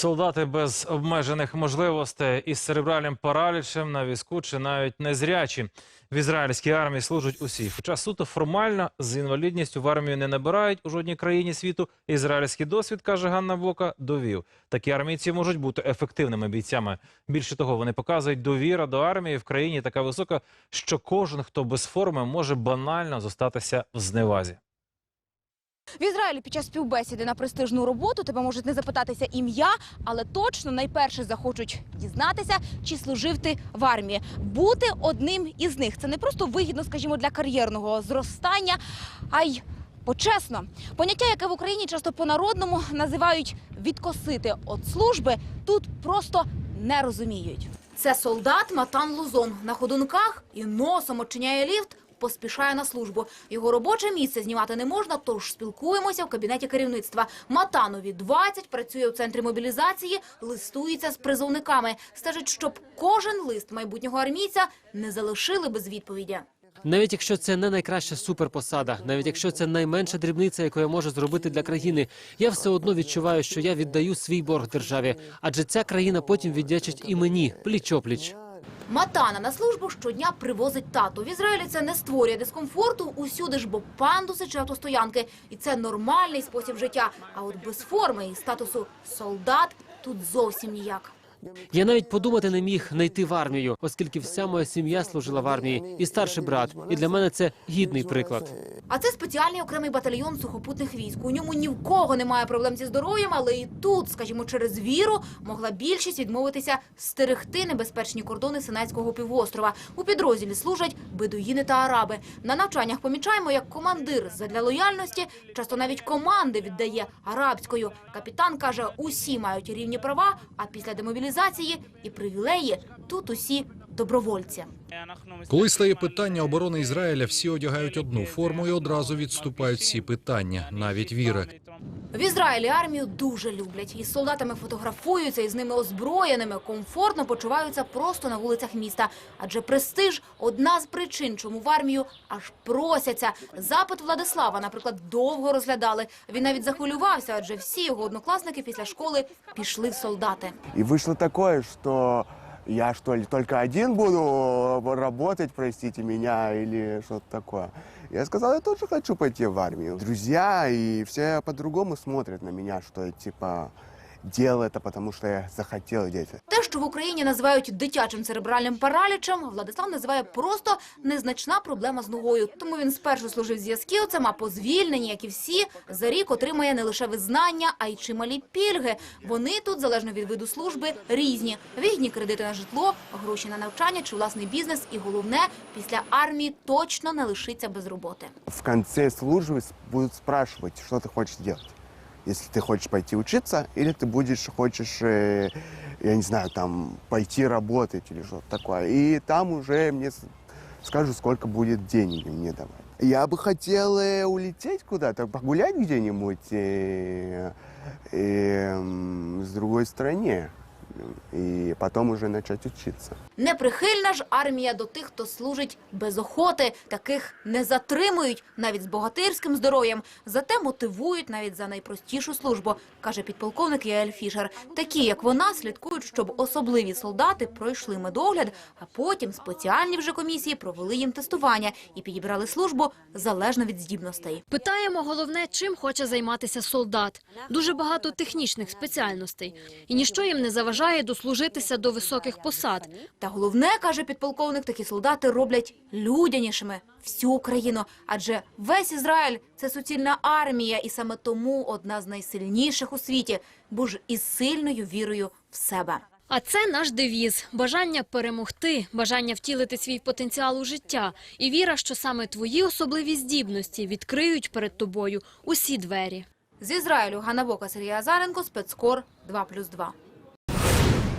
Солдати без обмежених можливостей із церебральним паралічем на візку чи навіть незрячі. В ізраїльській армії служать усі. Хоча суто формально з інвалідністю в армію не набирають у жодній країні світу. Ізраїльський досвід, каже Ганна Бока, довів. Такі армійці можуть бути ефективними бійцями. Більше того, вони показують довіра до армії в країні така висока, що кожен, хто без форми, може банально зостатися в зневазі. В Ізраїлі під час співбесіди на престижну роботу тебе можуть не запитатися ім'я, але точно найперше захочуть дізнатися, чи служив ти в армії. Бути одним із них це не просто вигідно, скажімо, для кар'єрного зростання, а й почесно. Поняття, яке в Україні часто по-народному називають відкосити від служби, тут просто не розуміють. Це солдат Матан Лузон на ходунках і носом очиняє ліфт. Поспішає на службу. Його робоче місце знімати не можна, тож спілкуємося в кабінеті керівництва. Матанові 20, працює у центрі мобілізації, листується з призовниками. Стежить, щоб кожен лист майбутнього армійця не залишили без відповіді. Навіть якщо це не найкраща суперпосада, навіть якщо це найменша дрібниця, яку я можу зробити для країни, я все одно відчуваю, що я віддаю свій борг державі, адже ця країна потім віддячить і мені пліч-опліч. Матана на службу щодня привозить тату. В Ізраїлі це не створює дискомфорту усюди ж, бо пандуси чи автостоянки. І це нормальний спосіб життя. А от без форми і статусу солдат тут зовсім ніяк. Я навіть подумати не міг не йти в армію, оскільки вся моя сім'я служила в армії, і старший брат. І для мене це гідний приклад. А це спеціальний окремий батальйон сухопутних військ. У ньому ні в кого немає проблем зі здоров'ям, але і тут, скажімо, через віру могла більшість відмовитися стерегти небезпечні кордони Синайського півострова. У підрозділі служать бедуїни та араби. На навчаннях помічаємо, як командир задля лояльності часто навіть команди віддає арабською. Капітан каже, усі мають рівні права, а після демобілізації і привілеї тут усі добровольці. Коли стає питання оборони Ізраїля, всі одягають одну форму і одразу відступають всі питання, навіть віри. В Ізраїлі армію дуже люблять. Із солдатами фотографуються, і з ними озброєними, комфортно почуваються просто на вулицях міста. Адже престиж – одна з причин, чому в армію аж просяться. Запит Владислава, наприклад, довго розглядали. Він навіть захвилювався, адже всі його однокласники після школи пішли в солдати. И вышло такое, что я что ли только один буду работать, простите меня, или что-то такое. Я сказал, я тоже хочу пойти в армию. Друзья и все по-другому смотрят на меня, что я типа делал это, потому что я захотел делать. Те, що в Україні називають дитячим церебральним паралічем, Владислав називає просто незначна проблема з ногою. Тому він спершу служив зв'язківцем, а по звільненні, як і всі, за рік отримає не лише визнання, а й чималі пільги. Вони тут, залежно від виду служби, різні. Вигідні кредити на житло, гроші на навчання чи власний бізнес. І головне, після армії точно не лишиться без роботи. В конце службы с- будут спрашивать, что ты хочешь делать. Если ты хочешь пойти учиться, или ты будешь, хочешь, э, я не знаю, там, пойти работать или что-то такое. И там уже мне с- скажут, сколько будет денег мне давать. Я бы хотел э, улететь куда-то, погулять где-нибудь э, э, м, с другой стране. И потом уже начать учиться. Неприхильна ж армія до тих, хто служить без охоти. Таких не затримують навіть з богатирським здоров'ям. Зате мотивують навіть за найпростішу службу, каже підполковник Яель Фішер. Такі, як вона, слідкують, щоб особливі солдати пройшли медогляд, а потім спеціальні вже комісії провели їм тестування і підібрали службу залежно від здібностей. Питаємо головне, чим хоче займатися солдат. Дуже багато технічних спеціальностей, і ніщо їм не заважає дослужитися до високих посад. Та головне, каже підполковник, такі солдати роблять людянішими всю Україну. Адже весь Ізраїль це суцільна армія, і саме тому одна з найсильніших у світі, бо ж із сильною вірою в себе. А це наш девіз: бажання перемогти, бажання втілити свій потенціал у життя, і віра, що саме твої особливі здібності відкриють перед тобою усі двері. З Ізраїлю Ганна Бока, Сергій Азаренко, спецкор 2+,2.